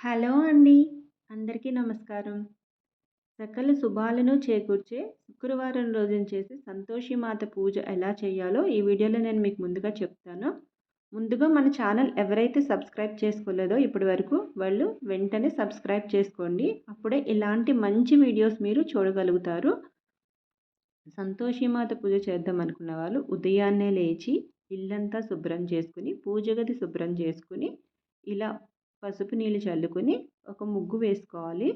Hello అండి. అందరికీ నమస్కారం. సకల శుభాలను చేకూర్చే శుక్రవారం రోజున చేసే సంతోషిమాత పూజ ఎలా చేయాలో ఈ వీడియోలో నేను మీకు ముందుగా చెప్తాను. ముందుగా మన ఛానల్ ఎవరైతే సబ్స్క్రైబ్ చేసుకోలేదో ఇప్పటి వరకు వాళ్ళు వెంటనే సబ్స్క్రైబ్ చేసుకోండి. అప్పుడే ఇలాంటి మంచి వీడియోస్ మీరు చూడగలుగుతారు. సంతోషిమాత పూజ చేద్దాం అనుకున్న వాళ్ళు ఉదయాన్నే లేచి ఇల్లంతా శుభ్రం చేసుకుని పూజ గది శుభ్రం చేసుకుని ఇలా పసుపు నీళ్ళు చల్లుకొని ఒక ముగ్గు వేసుకోవాలి.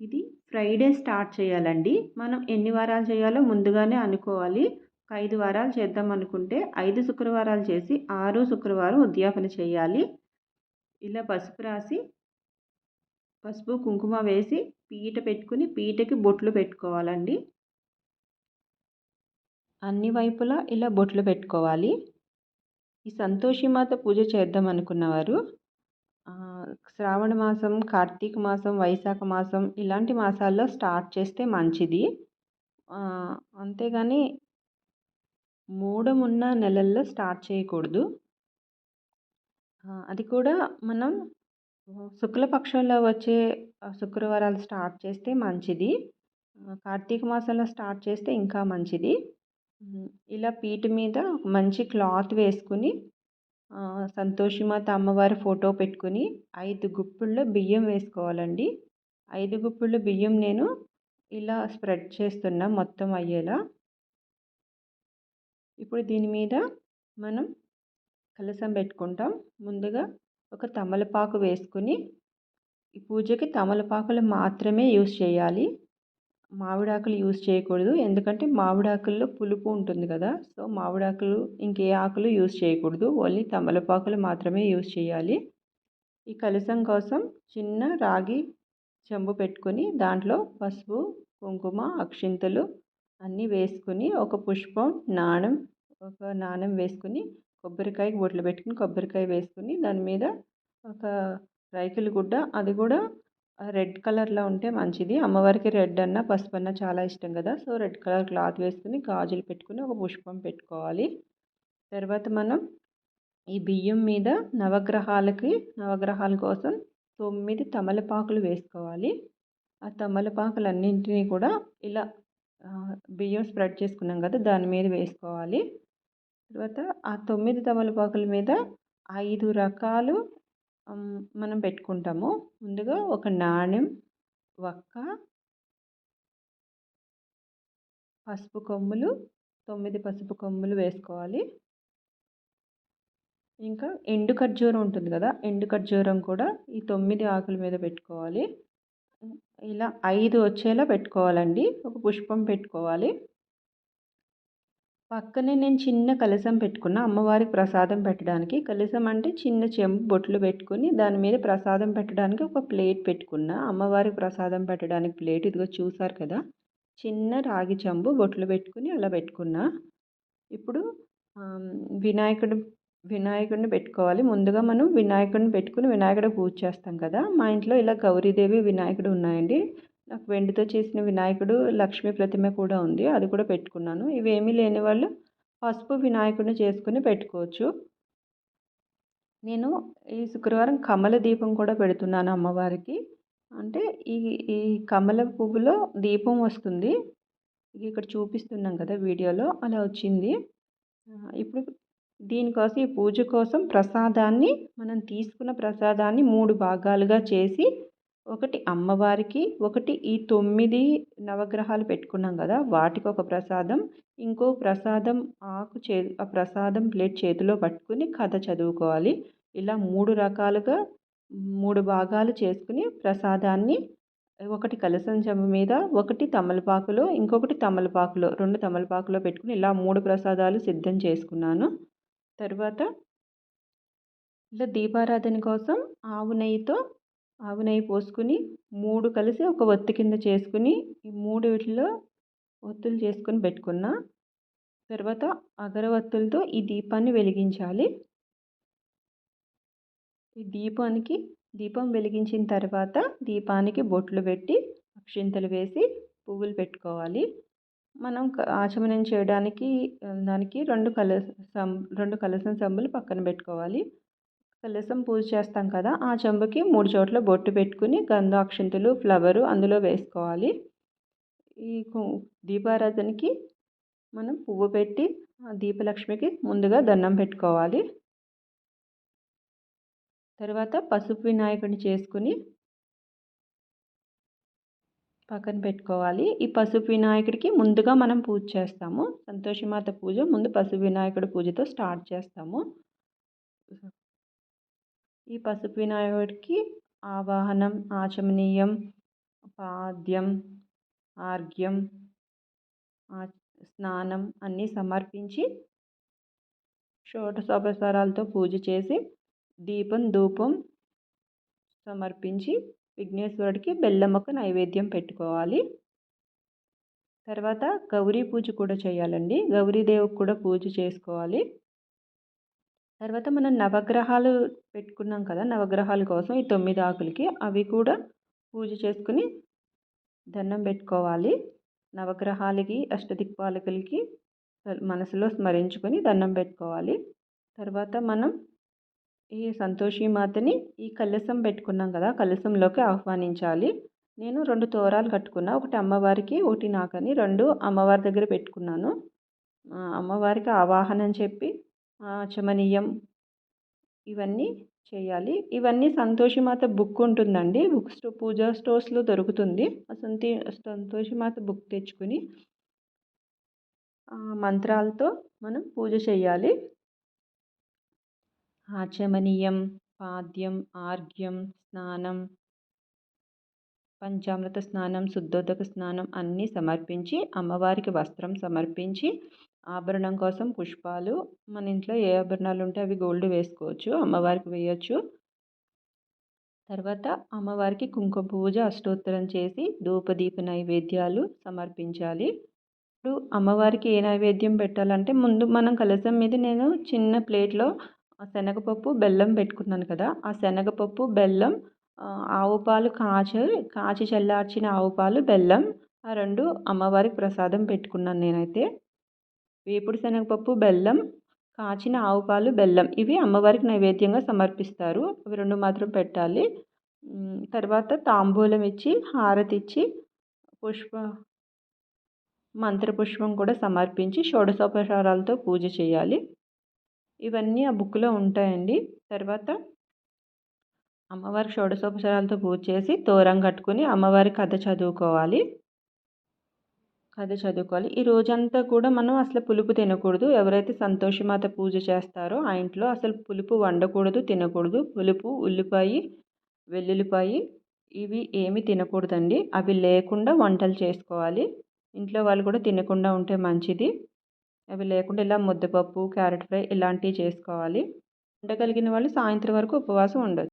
ఇది ఫ్రైడే స్టార్ట్ చేయాలండి. మనం ఎన్ని వారాలు చేయాలో ముందుగానే అనుకోవాలి. ఒక ఐదు వారాలు చేద్దాం అనుకుంటే ఐదు శుక్రవారాలు చేసి ఆరు శుక్రవారం ఉద్యాపన చేయాలి. ఇలా పసుపు రాసి పసుపు కుంకుమ వేసి పీట పెట్టుకుని పీటకి బొట్లు పెట్టుకోవాలండి. అన్ని వైపులా ఇలా బొట్లు పెట్టుకోవాలి. ఈ సంతోషిమాత పూజ చేద్దాం అనుకున్నవారు శ్రావణ మాసం కార్తీక మాసం వైశాఖ మాసం ఇలాంటి మాసాల్లో స్టార్ట్ చేస్తే మంచిది. అంతేగాని మూడమున్న నెలల్లో స్టార్ట్ చేయకూడదు. అది కూడా మనం శుక్లపక్షంలో వచ్చే శుక్రవారాలు స్టార్ట్ చేస్తే మంచిది. కార్తీక మాసంలో స్టార్ట్ చేస్తే ఇంకా మంచిది. ఇలా పీట మీద మంచి క్లాత్ వేసుకుని సంతోషిమాత అమ్మవారి ఫోటో పెట్టుకుని ఐదు గుప్పుల్లో బియ్యం వేసుకోవాలండి. ఐదు గుప్పుల్లో బియ్యం నేను ఇలా స్ప్రెడ్ చేస్తున్నా మొత్తం అయ్యేలా. ఇప్పుడు దీని మీద మనం కలసం పెట్టుకుంటాం. ముందుగా ఒక తమలపాకు వేసుకుని ఈ పూజకి తమలపాకులు మాత్రమే యూస్ చేయాలి. మామిడాకులు యూజ్ చేయకూడదు. ఎందుకంటే మామిడాకుల్లో పులుపు ఉంటుంది కదా. సో మామిడాకులు ఇంకే ఆకులు యూజ్ చేయకూడదు. ఓన్లీ తమలపాకులు మాత్రమే యూజ్ చేయాలి. ఈ కలసం కోసం చిన్న రాగి చెంబు పెట్టుకొని దాంట్లో పసుపు కుంకుమ అక్షింతలు అన్నీ వేసుకుని ఒక పుష్పం నాణం ఒక నాణం వేసుకుని కొబ్బరికాయ బొట్లు పెట్టుకుని కొబ్బరికాయ వేసుకుని దాని మీద ఒక రైకిల్ గుడ్డ అది కూడా రెడ్ కలర్లో ఉంటే మంచిది. అమ్మవారికి రెడ్ అన్న పసుపు అన్న చాలా ఇష్టం కదా. సో రెడ్ కలర్ క్లాత్ వేసుకుని గాజులు పెట్టుకుని ఒక పుష్పం పెట్టుకోవాలి. తర్వాత మనం ఈ బియ్యం మీద నవగ్రహాలకి నవగ్రహాల కోసం తొమ్మిది తమలపాకులు వేసుకోవాలి. ఆ తమలపాకులన్నింటినీ కూడా ఇలా బియ్యం స్ప్రెడ్ చేసుకున్నాం కదా దాని మీద వేసుకోవాలి. తర్వాత ఆ తొమ్మిది తమలపాకుల మీద ఐదు రకాలు మనం పెట్టుకుంటాము. ముందుగా ఒక నాణెం వక్క పసుపు కొమ్ములు తొమ్మిది పసుపు కొమ్ములు వేసుకోవాలి. ఇంకా ఎండు ఖర్జూరం ఉంటుంది కదా ఎండు ఖర్జూరం కూడా ఈ తొమ్మిది ఆకుల మీద పెట్టుకోవాలి. ఇలా ఐదు వచ్చేలా పెట్టుకోవాలండి. ఒక పుష్పం పెట్టుకోవాలి. పక్కనే నేను చిన్న కలశం పెట్టుకున్న అమ్మవారికి ప్రసాదం పెట్టడానికి. కలశం అంటే చిన్న చెంబు బొట్లు పెట్టుకుని దాని మీద ప్రసాదం పెట్టడానికి ఒక ప్లేట్ పెట్టుకున్న. అమ్మవారికి ప్రసాదం పెట్టడానికి ప్లేట్ ఇదిగో చూసారు కదా? చిన్న రాగి చెంబు బొట్లు పెట్టుకుని అలా పెట్టుకున్నా. ఇప్పుడు వినాయకుడు వినాయకుడిని పెట్టుకోవాలి. ముందుగా మనం వినాయకుడిని పెట్టుకుని వినాయకుడు పూజ చేస్తాం కదా? మా ఇంట్లో ఇలా గౌరీదేవి వినాయకుడు ఉన్నాయండి. నాకు వెండితో చేసిన వినాయకుడు లక్ష్మీ ప్రతిమ కూడా ఉంది అది కూడా పెట్టుకున్నాను. ఇవేమీ లేని వాళ్ళు పసుపు వినాయకుడిని చేసుకుని పెట్టుకోవచ్చు. నేను ఈ శుక్రవారం కమల దీపం కూడా పెడుతున్నాను అమ్మవారికి. అంటే ఈ ఈ కమల పువ్వులో దీపం వస్తుంది. ఇక్కడ చూపిస్తున్నాం కదా వీడియోలో అలా వచ్చింది. ఇప్పుడు దీనికోసం ఈ పూజ కోసం ప్రసాదాన్ని మనం తీసుకున్న ప్రసాదాన్ని మూడు భాగాలుగా చేసి ఒకటి అమ్మవారికి ఒకటి ఈ తొమ్మిది నవగ్రహాలు పెట్టుకున్నాం కదా వాటికి ఒక ప్రసాదం ఇంకో ప్రసాదం ఆకు చే ఆ ప్రసాదం ప్లేట్ చేతిలో పట్టుకుని కథ చదువుకోవాలి. ఇలా మూడు రకాలుగా మూడు భాగాలు చేసుకుని ప్రసాదాన్ని ఒకటి కలసం చెంబు మీద ఒకటి తమలపాకులో ఇంకొకటి తమలపాకులో రెండు తమలపాకులో పెట్టుకుని ఇలా మూడు ప్రసాదాలు సిద్ధం చేసుకున్నాను. తర్వాత ఇలా దీపారాధన కోసం ఆవు నెయ్యితో ఆవు నెయ్యి పోసుకుని మూడు కలిసి ఒక ఒత్తి కింద చేసుకుని ఈ మూడు వీటిలో ఒత్తులు చేసుకొని పెట్టుకున్న తర్వాత అగరవత్తులతో ఈ దీపాన్ని వెలిగించాలి. ఈ దీపానికి దీపం వెలిగించిన తర్వాత దీపానికి బొట్లు పెట్టి అక్షింతలు వేసి పువ్వులు పెట్టుకోవాలి. మనం ఆచమనం చేయడానికి దానికి రెండు కలసం రెండు కలసం సంబులు పక్కన పెట్టుకోవాలి. కలసం పూజ చేస్తాం కదా ఆ చెంబుకి మూడు చోట్ల బొట్టు పెట్టుకుని అక్షంతులు ఫ్లవరు అందులో వేసుకోవాలి. ఈ దీపారాధనకి మనం పువ్వు పెట్టి ఆ దీపలక్ష్మికి ముందుగా దండం పెట్టుకోవాలి. తర్వాత పసుపు వినాయకుడిని చేసుకుని పక్కన పెట్టుకోవాలి. ఈ పసుపు వినాయకుడికి ముందుగా మనం పూజ చేస్తాము. సంతోషమాత పూజ ముందు పసుపు వినాయకుడి పూజతో స్టార్ట్ చేస్తాము. ఈ పసుపు వినాయకుడికి ఆవాహనం ఆచమనీయం పాద్యం ఆర్ఘ్యం స్నానం అన్నీ సమర్పించి షోడశోపచారాలతో పూజ చేసి దీపం ధూపం సమర్పించి విఘ్నేశ్వరుడికి బెల్లమ్మకు నైవేద్యం పెట్టుకోవాలి. తర్వాత గౌరీ పూజ కూడా చేయాలండి. గౌరీదేవికి కూడా పూజ చేసుకోవాలి. తర్వాత మనం నవగ్రహాలు పెట్టుకున్నాం కదా నవగ్రహాల కోసం ఈ తొమ్మిది ఆకులకి అవి కూడా పూజ చేసుకుని దండం పెట్టుకోవాలి. నవగ్రహాలకి అష్టదిక్పాలకులకి మనసులో స్మరించుకొని దండం పెట్టుకోవాలి. తర్వాత మనం ఈ సంతోషి మాతని ఈ కలశం పెట్టుకున్నాం కదా కలశంలోకి ఆహ్వానించాలి. నేను రెండు తోరాలు కట్టుకున్నా ఒకటి అమ్మవారికి ఒకటి నాకని రెండు అమ్మవారి దగ్గర పెట్టుకున్నాను. అమ్మవారికి ఆవాహనం చెప్పి చమనీయం ఇవన్నీ చేయాలి. ఇవన్నీ సంతోషిమాత బుక్ ఉంటుందండి. బుక్ స్టో పూజా స్టోర్స్లో దొరుకుతుంది. సంతి సంతోషిమాత బుక్ తెచ్చుకుని మంత్రాలతో మనం పూజ చేయాలి ఆచమనీయం పాద్యం ఆర్ఘ్యం స్నానం పంచామృత స్నానం శుద్ధోదక స్నానం అన్నీ సమర్పించి అమ్మవారికి వస్త్రం సమర్పించి ఆభరణం కోసం పుష్పాలు. మన ఇంట్లో ఏ ఆభరణాలు ఉంటే అవి గోల్డ్ వేసుకోవచ్చు అమ్మవారికి వేయచ్చు. తర్వాత అమ్మవారికి కుంకుమ పూజ అష్టోత్తరం చేసి ధూపదీప నైవేద్యాలు సమర్పించాలి. ఇప్పుడు అమ్మవారికి ఏ నైవేద్యం పెట్టాలంటే ముందు మనం కలసం మీద నేను చిన్న ప్లేట్లో శనగపప్పు బెల్లం పెట్టుకున్నాను కదా ఆ శనగపప్పు బెల్లం ఆవు పాలు కాచి కాచి చల్లార్చిన ఆవు పాలు బెల్లం ఆ రెండు అమ్మవారికి ప్రసాదం పెట్టుకున్నాను నేనైతే. వేపుడు శనగపప్పు బెల్లం కాచిన ఆవు పాలు బెల్లం ఇవి అమ్మవారికి నైవేద్యంగా సమర్పిస్తారు. అవి రెండు మాత్రం పెట్టాలి. తర్వాత తాంబూలం ఇచ్చి హారతి ఇచ్చి పుష్ప మంత్రపుష్పం కూడా సమర్పించి షోడశోపచారాలతో పూజ చేయాలి. ఇవన్నీ ఆ బుక్లో ఉంటాయండి. తర్వాత అమ్మవారి షోడశోపచారాలతో పూజ చేసి తోరం కట్టుకుని అమ్మవారి కథ చదువుకోవాలి. కథ చదువుకోవాలి. ఈ రోజంతా కూడా మనం అసలు పులుపు తినకూడదు. ఎవరైతే సంతోషమాత పూజ చేస్తారో ఆ ఇంట్లో అసలు పులుపు వండకూడదు తినకూడదు. పులుపు ఉల్లిపాయ వెల్లుల్లిపాయ ఇవి ఏమి తినకూడదండి. అవి లేకుండా వంటలు చేసుకోవాలి. ఇంట్లో వాళ్ళు కూడా తినకుండా ఉంటే మంచిది. అవి లేకుండా ఇలా ముద్దపప్పు క్యారెట్ ఫ్రై ఇలాంటివి చేసుకోవాలి. ఉండగలిగిన వాళ్ళు సాయంత్రం వరకు ఉపవాసం ఉండొచ్చు.